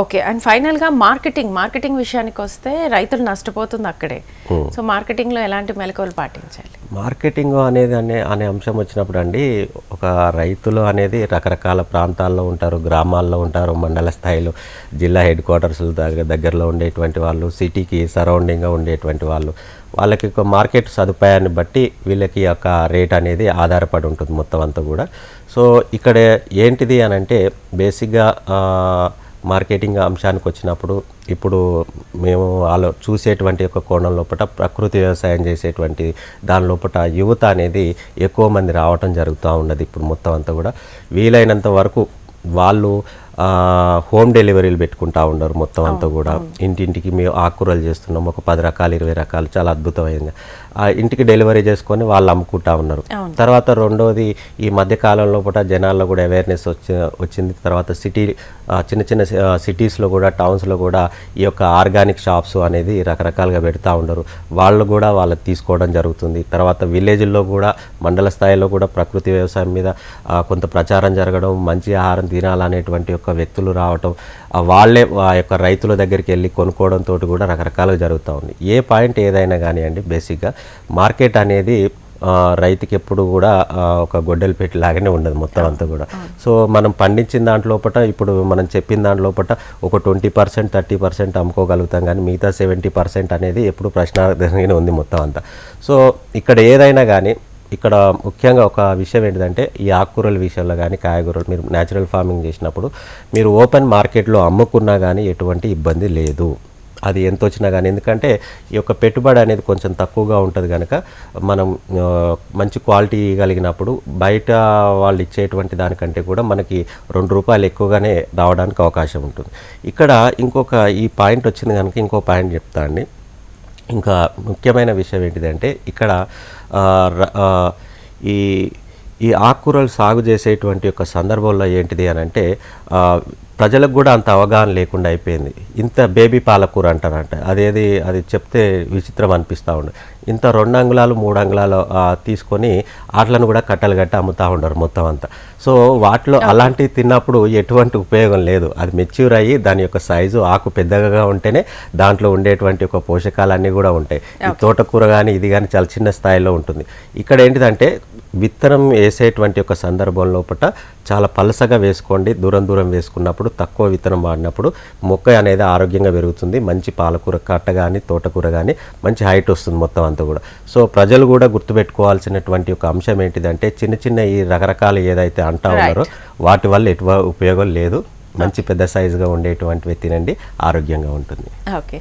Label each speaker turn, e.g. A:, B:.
A: Okay and ఫైనల్గా marketing marketing విషయానికి వస్తే రైతులు నష్టపోతుంది అక్కడే. సో మార్కెటింగ్లో ఎలాంటి మెలకువలు పాటించాలి?
B: మార్కెటింగ్ అనేది అనే అనే అంశం వచ్చినప్పుడు అండి ఒక రైతులు అనేది రకరకాల ప్రాంతాల్లో ఉంటారు గ్రామాల్లో ఉంటారు మండల స్థాయిలో జిల్లా హెడ్ క్వార్టర్స్ దగ్గర దగ్గరలో ఉండేటువంటి వాళ్ళు సిటీకి సరౌండింగ్గా ఉండేటువంటి వాళ్ళు. వాళ్ళకి ఒక మార్కెట్ సదుపాయాన్ని బట్టి వీళ్ళకి యొక్క రేట్ అనేది ఆధారపడి ఉంటుంది మొత్తం అంతా కూడా. సో ఇక్కడ ఏంటిది అని అంటే బేసిక్గా మార్కెటింగ్ అంశానికి వచ్చినప్పుడు ఇప్పుడు మేము ఆలో చూసేటువంటి ఒక కోణం లోపల ప్రకృతి వ్యవసాయం చేసేటువంటి దాని లోపల యువత అనేది ఎక్కువ మంది రావటం జరుగుతూ ఉన్నది ఇప్పుడు మొత్తం అంతా కూడా. వీలైనంత వరకు వాళ్ళు హోమ్ డెలివరీలు పెట్టుకుంటా ఉన్నారు మొత్తం అంతా కూడా. ఇంటింటికి మేము ఆకుకూరలు చేస్తున్నాం ఒక పది రకాలు ఇరవై రకాలు చాలా అద్భుతమైంది. ఆ ఇంటికి డెలివరీ చేసుకొని వాళ్ళు అమ్ముకుంటా ఉన్నారు. తర్వాత రెండోది ఈ మధ్య కాలంలో కూడా జనాల్లో కూడా అవేర్నెస్ వచ్చి వచ్చింది. తర్వాత సిటీ చిన్న చిన్న సిటీస్లో కూడా టౌన్స్లో కూడా ఈ యొక్క ఆర్గానిక్ షాప్స్ అనేది రకరకాలుగా పెడతా ఉండరు. వాళ్ళు కూడా వాళ్ళకి తీసుకోవడం జరుగుతుంది. తర్వాత విలేజ్ల్లో కూడా మండల స్థాయిలో కూడా ప్రకృతి వ్యవసాయం మీద కొంత ప్రచారం జరగడం మంచి ఆహారం తినాలనేటువంటి యొక్క వ్యక్తులు రావటం వాళ్ళే ఆ యొక్క రైతుల దగ్గరికి వెళ్ళి కొనుక్కోవడంతో కూడా రకరకాలుగా జరుగుతూ ఉంది. ఏ పాయింట్ ఏదైనా కానివ్వండి బేసిక్గా మార్కెట్ అనేది రైతుకి ఎప్పుడు కూడా ఒక గొడ్డలి పెట్టి లాగానే ఉండదు మొత్తం అంతా కూడా. సో మనం పండించిన దాంట్లోపట ఇప్పుడు మనం చెప్పిన దాంట్లోపట ఒక ట్వంటీ పర్సెంట్ థర్టీ పర్సెంట్ అమ్ముకోగలుగుతాం కానీ మిగతా సెవెంటీ పర్సెంట్ అనేది ఎప్పుడు ప్రశ్నార్థంగానే ఉంది మొత్తం అంతా. సో ఇక్కడ ఏదైనా కానీ ఇక్కడ ముఖ్యంగా ఒక విషయం ఏంటిదంటే ఈ ఆకుకూరల విషయంలో కానీ కాయగూరలు మీరు న్యాచురల్ ఫార్మింగ్ చేసినప్పుడు మీరు ఓపెన్ మార్కెట్లో అమ్ముకున్నా కానీ ఎటువంటి ఇబ్బంది లేదు. అది ఎంత వచ్చినా కానీ ఎందుకంటే ఈ యొక్క పెట్టుబడి అనేది కొంచెం తక్కువగా ఉంటుంది కనుక మనం మంచి క్వాలిటీ కలిగినప్పుడు బయట వాళ్ళు ఇచ్చేటువంటి దానికంటే కూడా మనకి రెండు రూపాయలు ఎక్కువగానే రావడానికి అవకాశం ఉంటుంది. ఇక్కడ ఇంకొక ఈ పాయింట్ వచ్చింది కనుక ఇంకో పాయింట్ చెప్తా అండి. ఇంకా ముఖ్యమైన విషయం ఏంటిదంటే ఇక్కడ ఈ ఈ ఆకుకూరలు సాగు చేసేటువంటి యొక్క సందర్భంలో ఏంటిది అని అంటే ప్రజలకు కూడా అంత అవగాహన లేకుండా అయిపోయింది. ఇంత బేబీ పాలకూర అంటారంట. అదేది అది చెప్తే విచిత్రం అనిపిస్తూ ఉండు. ఇంత రెండు అంగుళాలు మూడు అంగుళాలు తీసుకొని వాటిలను కూడా కట్టలు కట్టి అమ్ముతూ ఉండరు మొత్తం అంతా. సో వాటిలో అలాంటివి తిన్నప్పుడు ఎటువంటి ఉపయోగం లేదు. అది మెచ్యూర్ అయ్యి దాని యొక్క సైజు ఆకు పెద్దగా ఉంటేనే దాంట్లో ఉండేటువంటి ఒక పోషకాలన్నీ కూడా ఉంటాయి. ఈ తోటకూర కానీ ఇది కానీ చాలా చిన్న స్థాయిలో ఉంటుంది. ఇక్కడ ఏంటిదంటే విత్తనం వేసేటువంటి ఒక సందర్భం లోపల చాలా పలసగా వేసుకోండి. దూరం దూరం వేసుకున్నప్పుడు తక్కువ విత్తనం వాడినప్పుడు మొక్క అనేది ఆరోగ్యంగా పెరుగుతుంది మంచి పాలకూర కట్ట కానీ తోటకూర కానీ మంచి హైట్ వస్తుంది మొత్తం అంతా కూడా. సో ప్రజలు కూడా గుర్తుపెట్టుకోవాల్సినటువంటి ఒక అంశం ఏంటిదంటే చిన్న చిన్న ఈ రకరకాలు ఏదైతే అంటా ఉన్నారో వాటి వల్ల ఎటువంటి ఉపయోగం లేదు. మంచి పెద్ద సైజుగా ఉండేటువంటివి తినండి ఆరోగ్యంగా ఉంటుంది.
A: ఓకే